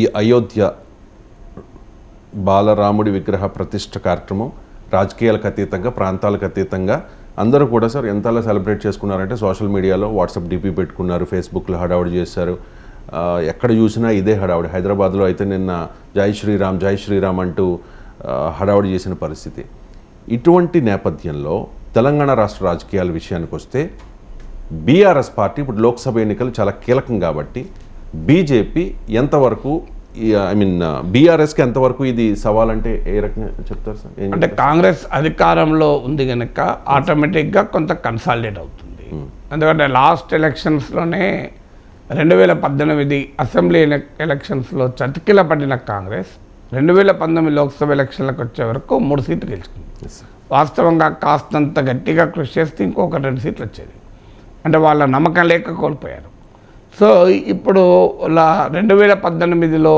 ఈ అయోధ్య బాలరాముడి విగ్రహ ప్రతిష్ట కార్యక్రమం రాజకీయాలకు అతీతంగా ప్రాంతాలకు అతీతంగా అందరూ కూడా సార్ ఎంతలా సెలబ్రేట్ చేసుకున్నారంటే సోషల్ మీడియాలో వాట్సాప్ డిపి పెట్టుకున్నారు ఫేస్బుక్లో హడావుడి చేశారు. ఎక్కడ చూసినా ఇదే హడావుడి. హైదరాబాద్లో అయితే నిన్న జై శ్రీరామ్ జై శ్రీరామ్ అంటూ హడావుడి చేసిన పరిస్థితి. ఇటువంటి నేపథ్యంలో తెలంగాణ రాష్ట్ర రాజకీయాల విషయానికి వస్తే బీఆర్ఎస్ పార్టీ ఇప్పుడు లోక్సభ ఎన్నికలు చాలా కీలకం కాబట్టి బీజేపీ ఎంతవరకు ఐ మీన్ బీఆర్ఎస్కి ఎంతవరకు ఇది సవాల్ అంటే ఏ రకంగా చెప్తారు సార్? అంటే కాంగ్రెస్ అధికారంలో ఉంది కనుక ఆటోమేటిక్గా కొంత కన్సాలిడేట్ అవుతుంది. ఎందుకంటే లాస్ట్ ఎలక్షన్స్లోనే రెండు వేల పద్దెనిమిది అసెంబ్లీ ఎలక్- ఎలక్షన్స్లో చతికిల పడిన కాంగ్రెస్ రెండు వేల పంతొమ్మిది లోక్సభ ఎలక్షన్లకు వచ్చే వరకు మూడు సీట్లు గెలుచుకుంది. వాస్తవంగా కాస్తంత గట్టిగా కృషి చేస్తే ఇంకొక రెండు సీట్లు వచ్చేది. అంటే వాళ్ళ నమ్మకం లేక కోల్పోయారు. సో ఇప్పుడు రెండు వేల పద్దెనిమిదిలో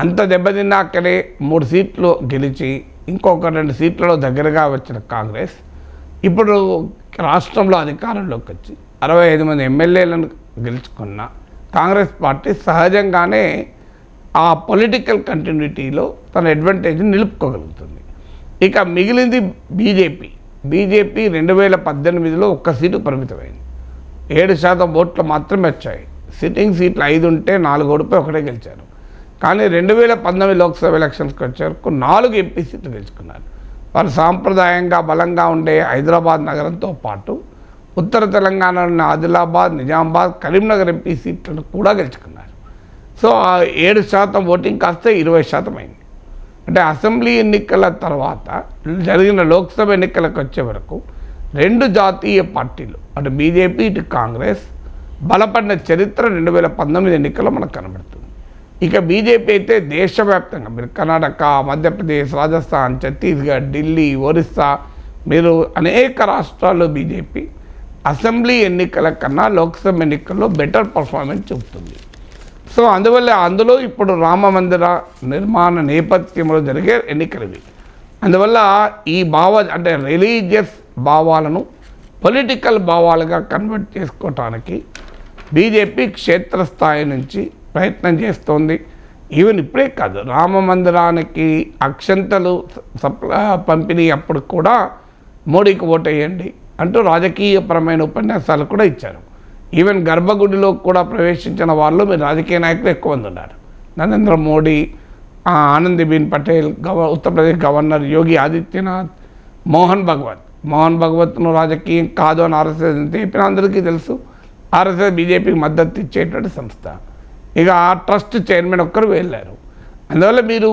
అంత దెబ్బతిన్నాకనే మూడు సీట్లు గెలిచి ఇంకొక రెండు సీట్లలో దగ్గరగా వచ్చిన కాంగ్రెస్ ఇప్పుడు రాష్ట్రంలో అధికారంలోకి వచ్చి అరవై ఐదు మంది ఎమ్మెల్యేలను గెలుచుకున్న కాంగ్రెస్ పార్టీ సహజంగానే ఆ పొలిటికల్ కంటిన్యూటీలో తన అడ్వాంటేజ్ని నిలుపుకోగలుగుతుంది. ఇక మిగిలింది బీజేపీ. బీజేపీ రెండు వేల పద్దెనిమిదిలో ఒక్క సీటు పరిమితమైంది. ఏడు శాతం ఓట్లు మాత్రమే వచ్చాయి. సిట్టింగ్ సీట్లు ఐదు ఉంటే నాలుగు ఓడిపోయి ఒకటే గెలిచారు. కానీ రెండు వేల పంతొమ్మిది లోక్సభ ఎలక్షన్స్కి వచ్చేవరకు నాలుగు ఎంపీ సీట్లు గెలుచుకున్నారు. వారు సాంప్రదాయంగా బలంగా ఉండే హైదరాబాద్ నగరంతో పాటు ఉత్తర తెలంగాణలోని ఆదిలాబాద్ నిజామాబాద్ కరీంనగర్ ఎంపీ సీట్లను కూడా గెలుచుకున్నారు. సో ఆ ఏడు శాతం ఓటింగ్ కాస్త ఇరవై శాతం అయింది. అంటే అసెంబ్లీ ఎన్నికల తర్వాత జరిగిన లోక్సభ ఎన్నికలకు వచ్చే వరకు రెండు జాతీయ పార్టీలు అటు బీజేపీ ఇటు కాంగ్రెస్ బలపడిన చరిత్ర రెండు వేల పంతొమ్మిది ఎన్నికల్లో మనకు కనబడుతుంది. ఇక బీజేపీ అయితే దేశవ్యాప్తంగా మీరు కర్ణాటక మధ్యప్రదేశ్ రాజస్థాన్ ఛత్తీస్గఢ్ ఢిల్లీ ఒరిస్సా మీరు అనేక రాష్ట్రాల్లో బీజేపీ అసెంబ్లీ ఎన్నికల కన్నా లోక్సభ ఎన్నికల్లో బెటర్ పర్ఫార్మెన్స్ చూపుతుంది. సో అందువల్ల అందులో ఇప్పుడు రామ మందిర నిర్మాణ నేపథ్యంలో జరిగే ఎన్నికలు ఇవి అందువల్ల ఈ భావ అంటే రిలీజియస్ భావాలను పొలిటికల్ భావాలుగా కన్వర్ట్ చేసుకోవటానికి బీజేపీ క్షేత్రస్థాయి నుంచి ప్రయత్నం చేస్తోంది. ఈవెన్ ఇప్పుడే కాదు రామ మందిరానికి అక్షంతలు సప్ల పంపిణీ అప్పుడు కూడా మోడీకి ఓటేయండి అంటూ రాజకీయపరమైన ఉపన్యాసాలు కూడా ఇచ్చారు. ఈవెన్ గర్భగుడిలో కూడా ప్రవేశించిన వాళ్ళు మీరు రాజకీయ నాయకులు ఎక్కువ మంది ఉన్నారు. నరేంద్ర మోడీ ఆ, ఆనందీబెన్ పటేల్ గవ ఉత్తరప్రదేశ్ గవర్నర్ యోగి ఆదిత్యనాథ్ మోహన్ భగవత్. మోహన్ భగవత్ను రాజకీయం కాదు అని ఆర్ఎస్ఎస్ చెప్పిన అందరికీ తెలుసు. ఆర్ఎస్ఎస్ బీజేపీకి మద్దతు ఇచ్చేటువంటి సంస్థ. ఇక ఆ ట్రస్ట్ చైర్మన్ ఒక్కరు వెళ్ళారు. అందువల్ల మీరు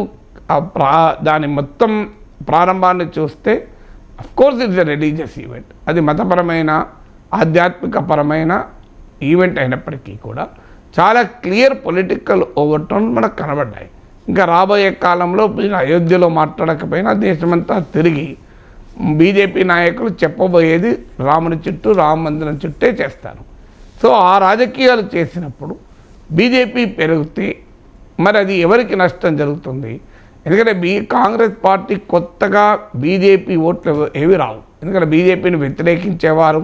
ఆ ప్రా దాని మొత్తం ప్రారంభాన్ని చూస్తే course it's a religious event అది మతపరమైన ఆధ్యాత్మికపరమైన ఈవెంట్ అయినప్పటికీ కూడా చాలా క్లియర్ పొలిటికల్ ఓవర్టోన్ మనకు కనబడ్డాయి. ఇంకా రాబోయే కాలంలో మీరు అయోధ్యలో మాట్లాడకపోయినా దేశమంతా తిరిగి బీజేపీ నాయకులు చెప్పబోయేది రాముని చుట్టూ రామ మందిరం చుట్టే చేస్తారు. సో ఆ రాజకీయాలు చేసినప్పుడు బీజేపీ పెరిగితే మరి అది ఎవరికి నష్టం జరుగుతుంది? ఎందుకంటే బీ కాంగ్రెస్ పార్టీ కొత్తగా బీజేపీ ఓట్లు ఏవి రావు. ఎందుకంటే బీజేపీని వ్యతిరేకించేవారు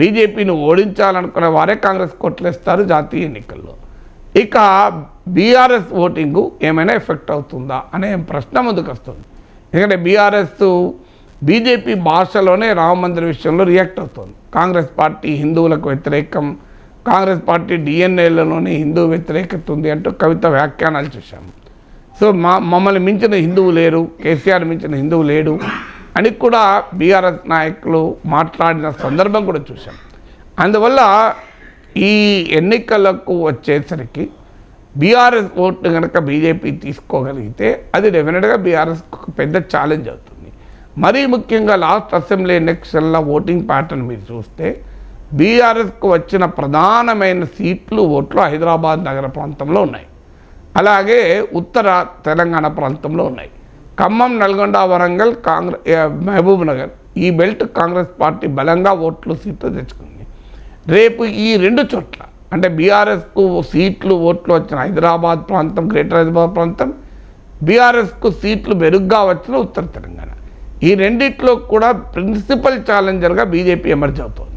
బీజేపీని ఓడించాలనుకునే వారే కాంగ్రెస్ కొట్లేస్తారు జాతీయ ఎన్నికల్లో. ఇక బీఆర్ఎస్ ఓటింగు ఏమైనా ఎఫెక్ట్ అవుతుందా అనే ప్రశ్న ముందుకు వస్తుంది. ఎందుకంటే బీఆర్ఎస్ బీజేపీ భాషలోనే రామ మందిర విషయంలో రియాక్ట్ అవుతుంది. కాంగ్రెస్ పార్టీ హిందువులకు వ్యతిరేకం కాంగ్రెస్ పార్టీ డిఎన్ఏలలోనే హిందూ వ్యతిరేకత ఉంది అంటూ కవిత వ్యాఖ్యానాలు చూశాము. సో మా మమ్మల్ని మించిన హిందువు లేరు కేసీఆర్ మించిన హిందువు లేడు అని కూడా బీఆర్ఎస్ నాయకులు మాట్లాడిన సందర్భం కూడా చూశాం. అందువల్ల ఈ ఎన్నికలకు వచ్చేసరికి బీఆర్ఎస్ ఓట్ను కనుక బీజేపీ తీసుకోగలిగితే అది డెఫినెట్గా బీఆర్ఎస్కు ఒక పెద్ద ఛాలెంజ్ అవుతుంది. మరీ ముఖ్యంగా లాస్ట్ అసెంబ్లీ ఎలక్షన్ల ఓటింగ్ ప్యాటర్న్ మీరు చూస్తే బీఆర్ఎస్కు వచ్చిన ప్రధానమైన సీట్లు ఓట్లు హైదరాబాద్ నగర ప్రాంతంలో ఉన్నాయి. అలాగే ఉత్తర తెలంగాణ ప్రాంతంలో ఉన్నాయి. ఖమ్మం నల్గొండ వరంగల్ కాంగ్రెస్ మహబూబ్ నగర్ ఈ బెల్ట్ కాంగ్రెస్ పార్టీ బలంగా ఓట్లు సీట్లు తెచ్చుకుంది. రేపు ఈ రెండు చోట్ల అంటే బీఆర్ఎస్కు సీట్లు ఓట్లు వచ్చిన హైదరాబాద్ ప్రాంతం గ్రేటర్ హైదరాబాద్ ప్రాంతం బీఆర్ఎస్కు సీట్లు మెరుగ్గా వచ్చిన ఉత్తర తెలంగాణ. ఈ రెండిట్లో కూడా ప్రిన్సిపల్ ఛాలెంజర్గా బీజేపీ ఎమర్జ్ అవుతుంది.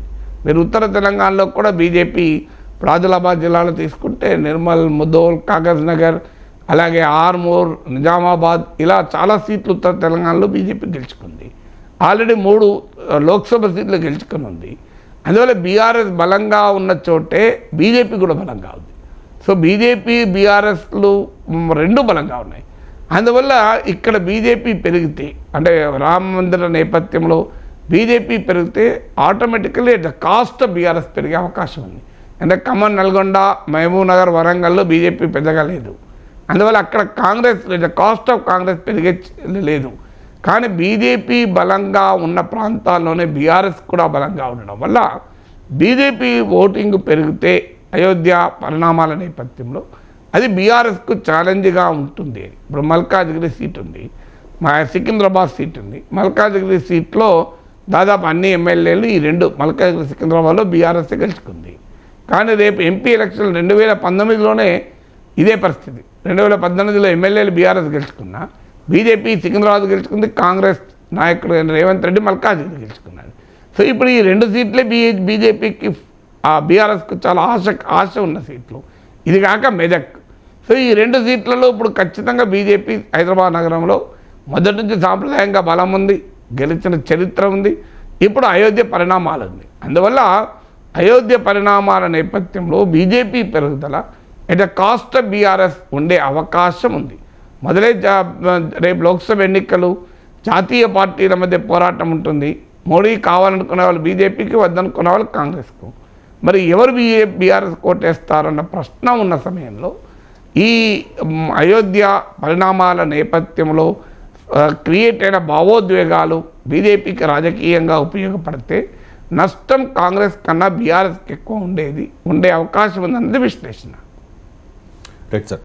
మీరు ఉత్తర తెలంగాణలో కూడా బీజేపీ ఇప్పుడు ఆదిలాబాద్ జిల్లాలో తీసుకుంటే నిర్మల్ ముదోల్ కాగజ్ నగర్ అలాగే ఆర్మూర్ నిజామాబాద్ ఇలా చాలా సీట్లు ఉత్తర తెలంగాణలో బీజేపీ గెలుచుకుంది. ఆల్రెడీ మూడు లోక్సభ సీట్లు గెలుచుకుని ఉంది అందువల్ల బీఆర్ఎస్ బలంగా ఉన్న చోటే బీజేపీ కూడా బలంగా ఉంది. సో బీజేపీ బీఆర్ఎస్లు రెండు బలంగా ఉన్నాయి. అందువల్ల ఇక్కడ బీజేపీ పెరిగితే అంటే రామ మందిర నేపథ్యంలో బీజేపీ పెరిగితే automatically the cost of BRS పెరిగే అవకాశం ఉంది. అంటే ఖమ్మం నల్గొండ మహబూబ్ నగర్ వరంగల్లో బీజేపీ పెద్దగా లేదు. అందువల్ల అక్కడ Congress the cost of Congress పెరిగే లేదు. కానీ బీజేపీ బలంగా ఉన్న ప్రాంతాల్లోనే బీఆర్ఎస్ కూడా బలంగా ఉండడం వల్ల బీజేపీ ఓటింగ్ పెరిగితే అయోధ్య పరిణామాల నేపథ్యంలో అది బీఆర్ఎస్కు ఛాలెంజ్గా ఉంటుంది. ఇప్పుడు మల్కాజ్గిరి సీట్ ఉంది. మా సికింద్రాబాద్ సీట్ ఉంది. మల్కాజ్గిరి సీట్లో దాదాపు అన్ని ఎమ్మెల్యేలు ఈ రెండు మల్కాజ్గిరి సికింద్రాబాద్లో బీఆర్ఎస్ గెలుచుకుంది కానీ రేపు ఎంపీ ఎలక్షన్ రెండు వేల పంతొమ్మిదిలోనే ఇదే పరిస్థితి. రెండు వేల పద్దెనిమిదిలో ఎమ్మెల్యేలు బీఆర్ఎస్ గెలుచుకున్నా బీజేపీ సికింద్రాబాద్ గెలుచుకుంది కాంగ్రెస్ నాయకుడు రేవంత్ రెడ్డి మల్కాజ్గిరి గెలుచుకున్నాడు. సో ఇప్పుడు ఈ రెండు సీట్లే బీ బీజేపీకి ఆ బీఆర్ఎస్కు చాలా ఆశ ఆశ ఉన్న సీట్లు. ఇది కాక మెదక్. సో ఈ రెండు సీట్లలో ఇప్పుడు ఖచ్చితంగా బీజేపీ హైదరాబాద్ నగరంలో మొదటి నుంచి సాంప్రదాయంగా బలం ఉంది. గెలిచిన చరిత్ర ఉంది. ఇప్పుడు అయోధ్య పరిణామాలు ఉంది అందువల్ల అయోధ్య పరిణామాల నేపథ్యంలో బీజేపీ పెరుగుదల ఎట్ ద కాస్ట్ బీఆర్ఎస్ ఉండే అవకాశం ఉంది. మొదలై రేపు లోక్సభ ఎన్నికలు జాతీయ పార్టీల మధ్య పోరాటం ఉంటుంది. మోడీ కావాలనుకునే వాళ్ళు బీజేపీకి వద్దనుకునే వాళ్ళు కాంగ్రెస్కు. మరి ఎవరు బీఏ బీఆర్ఎస్ కోటేస్తారన్న ప్రశ్న ఉన్న సమయంలో ఈ అయోధ్య పరిణామాల నేపథ్యంలో క్రియేట్ అయిన భావోద్వేగాలు బీజేపీకి రాజకీయంగా ఉపయోగపడితే నష్టం కాంగ్రెస్ కన్నా బీఆర్ఎస్కి ఎక్కువ ఉండేది ఉండే అవకాశం ఉందన్నది విశ్లేషణ. Right sir.